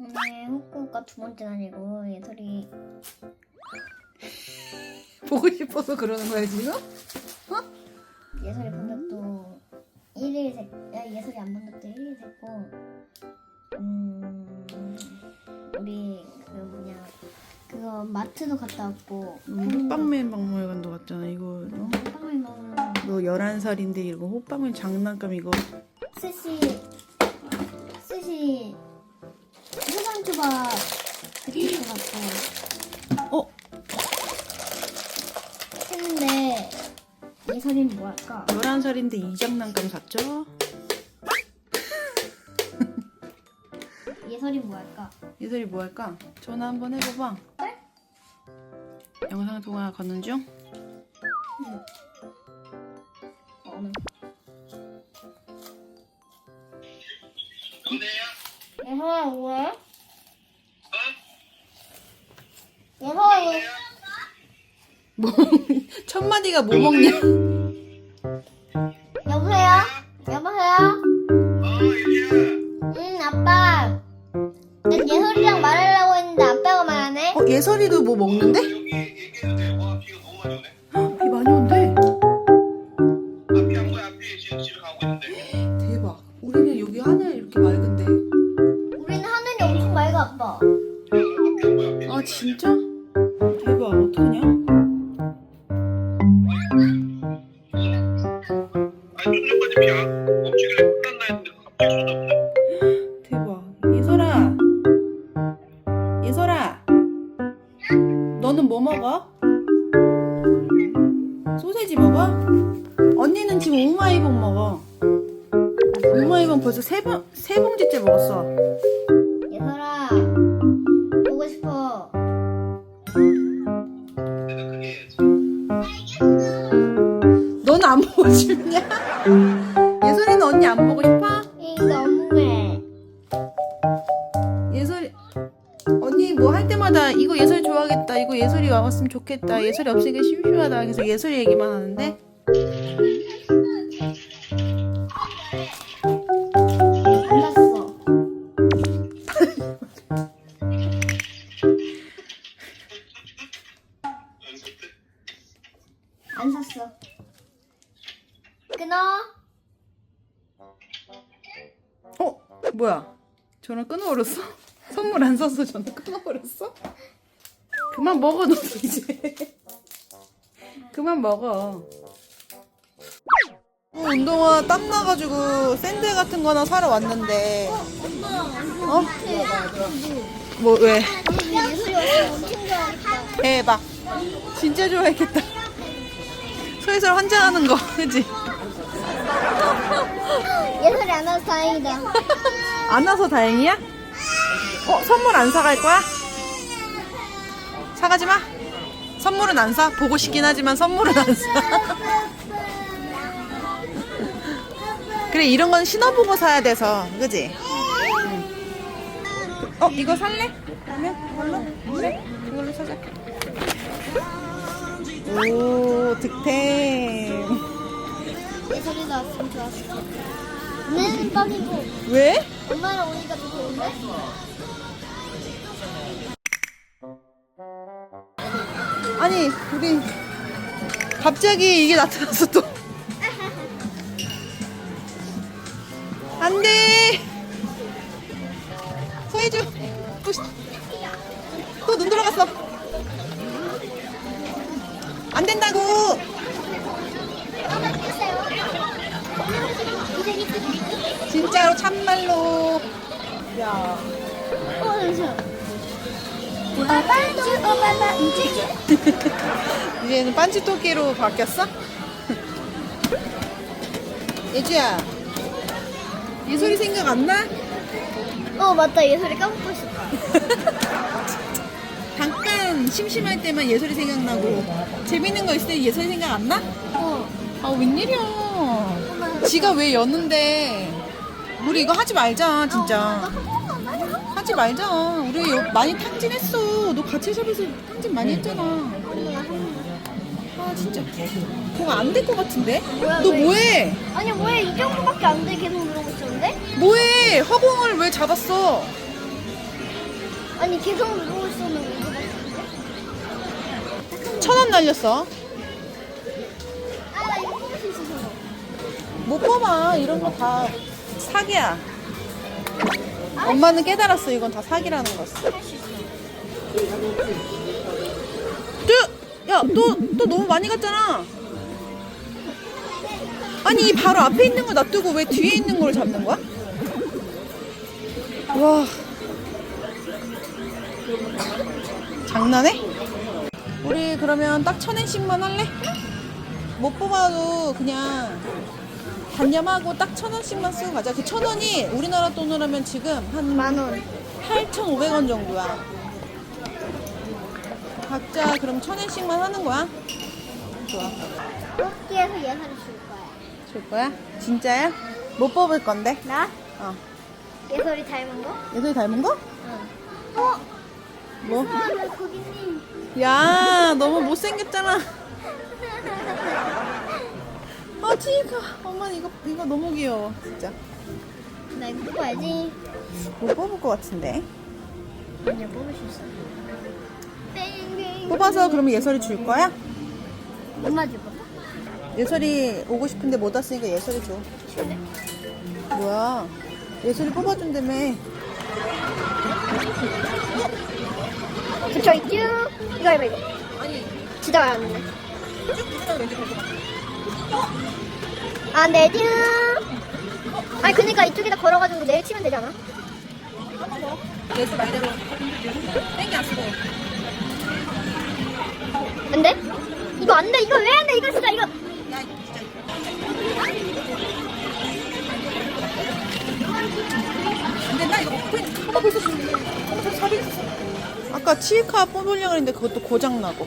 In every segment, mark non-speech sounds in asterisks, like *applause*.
오늘 후쿠오카 두 번째 날이고 예설이 *laughs* 보고 싶어서 그러는 거야 지금? 예설이 본 적도 1일 됐, 야, 예설이 안 본 적도 1일 됐고 음 우리 그 뭐냐 그거 마트도 갔다 왔고 호빵맨 박물관도 갔잖아 이거 어? 빵을 먹으러 너 11살인데 이거 호빵맨 장난감 이거 스시 스시 소방초밥 그때도 갔고 어? 했는데 예설이는 뭐 할까? 11살인데 이 장난감 샀죠? 예설이 뭐 할까? 예슬이 뭐 할까? 전화 한번 해봐봐 그래? 영상 통화 걷는 중? 응. 어느? 예설아 뭐해? 예설아 뭐 *laughs* 뭐 첫 마디가 뭐 먹냐? 여보세요? 여보세요? 응 아빠 난 예설이랑 말하려고 했는데 아빠가 말하네 어 예설이도 뭐 먹는데? 세 봉, 봉지째 먹었어. 예설아 보고 싶어 너는 안 보고 싶냐? *laughs* 예설이는 언니 안 보고 싶어? 이거 너무해 예설이 언니 뭐 할 때마다 이거 예설이 좋아하겠다. 이거 예설이 와봤으면 좋겠다. 예설이 없으니까 심심하다. 그래서 예설이 얘기만 하는데 끊어 어? 뭐야? 전화 끊어버렸어? *laughs* 선물 안 사서 전화 끊어버렸어? 그만 먹어 너도 이제 *laughs* 그만 먹어 어, 운동화 땀 나가지고 샌들 같은 거나 사러 왔는데 어? 뭐 왜? 대박 진짜 좋아했겠다 소희설 환장하는 거 그지? 예설이 안 와서 다행이다 안 와서 다행이야? 어, 선물 안 사갈 거야? 사가지 마. 선물은 안 사. 보고 싶긴 하지만 선물은 안 사. *laughs* 그래, 이런 건 신어보고 사야 돼서. 그지? 응. 어, 이거 살래? 그러면 이걸로? 그래, 이걸로 사자. 오, 득템. 예설이도 왔으면 좋았을 텐데 오늘은 뻥이고 왜? 엄마랑 오니까 더 좋은데? 아니 우리 갑자기 이게 나타났어 또 안돼 소희주 오빠주 오빠빠 우주주 이제는 반지 토끼로 바뀌었어? *laughs* 예주야 예솔이 생각 안 나? 어 맞다. 예설이 까먹고 있었다 *laughs* 잠깐 심심할 때만 예솔이 생각나고 재밌는 거 있을 때 예솔이 생각 안 나? 어. 아 웬일이야? 지가 왜 여는데? 우리 이거 하지 말자 진짜. 하지 말자. 우리 여- 많이 탕진했어 너 같이 샵에서 탕진 많이 했잖아 아 진짜 그거 안 될 것 같은데? 뭐야, 너 왜? 뭐해? 아니 왜이 정도밖에 안 돼 계속 누르고 있었는데? 뭐해? 허공을 왜 잡았어? 아니 계속 누르고 있었는데 이거 봤는데? 천원 날렸어. 아나 이거 뽑을 수 있어서 못 뽑아. 이런 거 다 사기야. 엄마는 깨달았어. 이건 다 사기라는 거. 또, 야, 또, 또 너무 많이 갔잖아. 아니, 이 바로 앞에 있는 거 놔두고 왜 뒤에 있는 걸 잡는 거야? 와. 장난해? 우리 그러면 딱천 원씩만 할래? 못 뽑아도 그냥 단념하고 딱 천 원씩만 쓰고 가자. 그 천 원이 우리나라 돈으로 하면 지금 한 만원 8,500원 정도야. 각자 그럼 천 원씩만 하는 거야? 좋아. 뽑기에서 예산을 줄 거야 줄 거야? 진짜야? 못 뽑을 건데? 나? 어. 예솔이 닮은 거? 얘들 닮은 거? 응 어? 뭐? 예솔아 고객님 야, 너무 못생겼잖아. 아, 치이가. 엄마 이거 이거 너무 귀여워, 진짜. 나 이거 뽑아야지 못 뽑을 것 같은데. 아니야 뽑을 수 있어 뽑아서 그러면 예설이 줄 거야? 엄마 줄 거야? 예설이 오고 싶은데 못 왔으니까 예설이 줘. 그래 뭐야? 예설이 뽑아준다며. 그쵸 있죠? 이거 해봐 이거 아니, 진짜 안 돼. 왠지 볼것 같아. 안 되죠? 아니 그니까 이쪽에다 걸어가지고 내일 치면 되잖아 예설 말대로 땡이 안 쓰고. 안 돼? 이거 안 돼. 이거 왜 안 돼? 이거 진짜 이거. 안 된다, 이거. 엄마 벌써 준비. 엄마 벌써 자리 있었어. 아까 치카 뽑으려고 했는데 그것도 고장나고.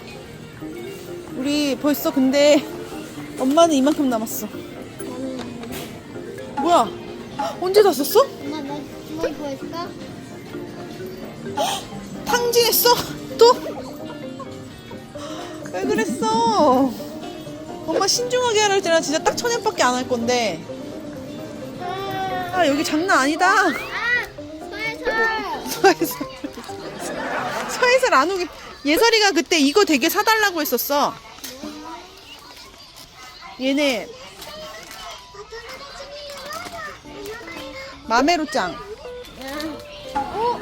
우리 벌써 근데 엄마는 이만큼 남았어. 뭐야? 언제 다 썼어? 엄마 나 주머니 보여줄까? 탕진했어? 또? 왜 그랬어? 엄마 신중하게 하라 했잖아. 진짜 딱 천엔밖에 안 할 건데. 아, 여기 장난 아니다. 아, 서해설. 서해설. 안 오게. 예설이가 그때 이거 되게 사달라고 했었어. 얘네 마메로짱. 어?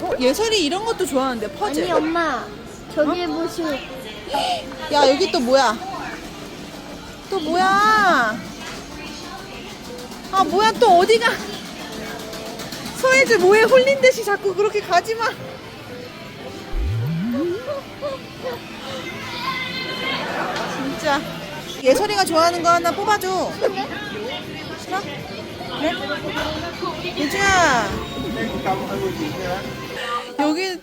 어? 예설이 이런 것도 좋아하는데 퍼즐. 아니 엄마 저기 보시면 야 여기 또 뭐야? 또 뭐야? 아 뭐야 또 어디가? 서해주 뭐에 홀린 듯이 자꾸 그렇게 가지 마. 진짜 예설이가 좋아하는 거 하나 뽑아줘. 싫어? 그래? 예주야. 여기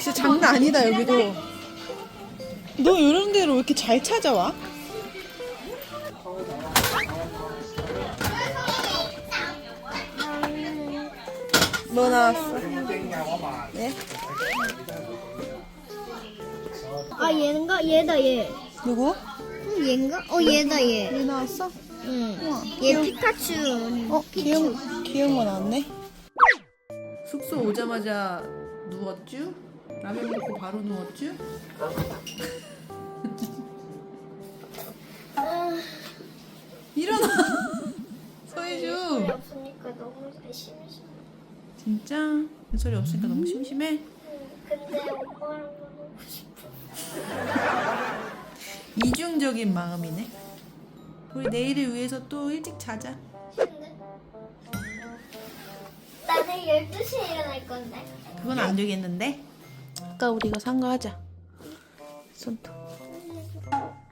진짜 장난 아니다 여기도. 너 이런 데로 왜 이렇게 잘 찾아와? 뭐 나왔어? 예? 아 얘인가? 얘다 얘. 누구? 응, 얘인가? 어 얘다 얘. 얘 나왔어? 응. 우와. 얘 피카츄. 어? 귀여운, 귀여운 거 나왔네? 숙소 오자마자 누웠쥬? 라면 먹고 바로 누웠쥬? 일어나! *laughs* 서해주! 없으니까 너무 심심해. 진짜? 소리 없으니까 너무 심심해? 근데 엄마랑 놀고 싶어. 이중적인 마음이네. 우리 내일을 위해서 또 일찍 자자. 근데 나는 12시에 일어날 건데. 그건 안 되겠는데? 아까 우리 이거 산거 하자. 손톱.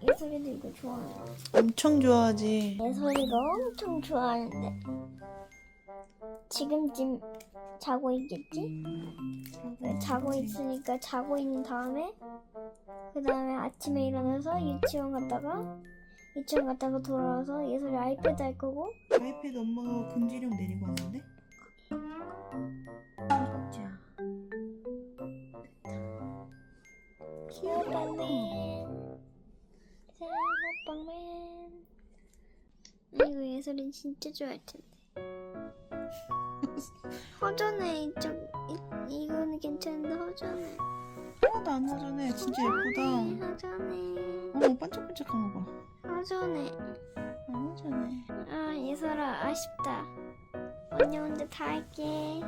예솔이도 이거 좋아해. 엄청 좋아하지. 예솔이가 엄청 좋아하는데 지금쯤 자고 있겠지? 네, 자고 있으니까 자고 있는 다음에 그 다음에 아침에 일어나서 유치원 갔다가 유치원 갔다가 돌아와서 예솔이 아이패드 할 거고 아이패드 엄마가 금지령 내리고 왔는데? 호빵맨 이거 예솔이 진짜 좋아할 텐데 *laughs* 허전해 이쪽 이, 이거는 괜찮은데 허전해. 하나도 안 허전해. 진짜 예쁘다. 허전해. 어, 반짝반짝한 거 봐. 허전해. 안 허전해. 아 예설아 아쉽다. 언니 혼자 다 할게.